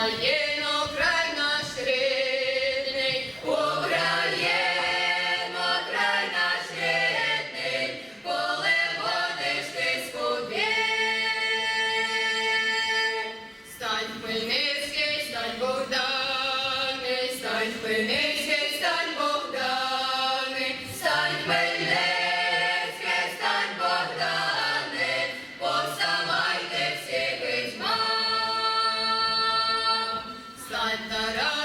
Україно, край наш рідний, Україно, край наш рідний, коли водиш ти скубі, стань Хмельницький, стань Богданий, стань Хмельницький. But uh,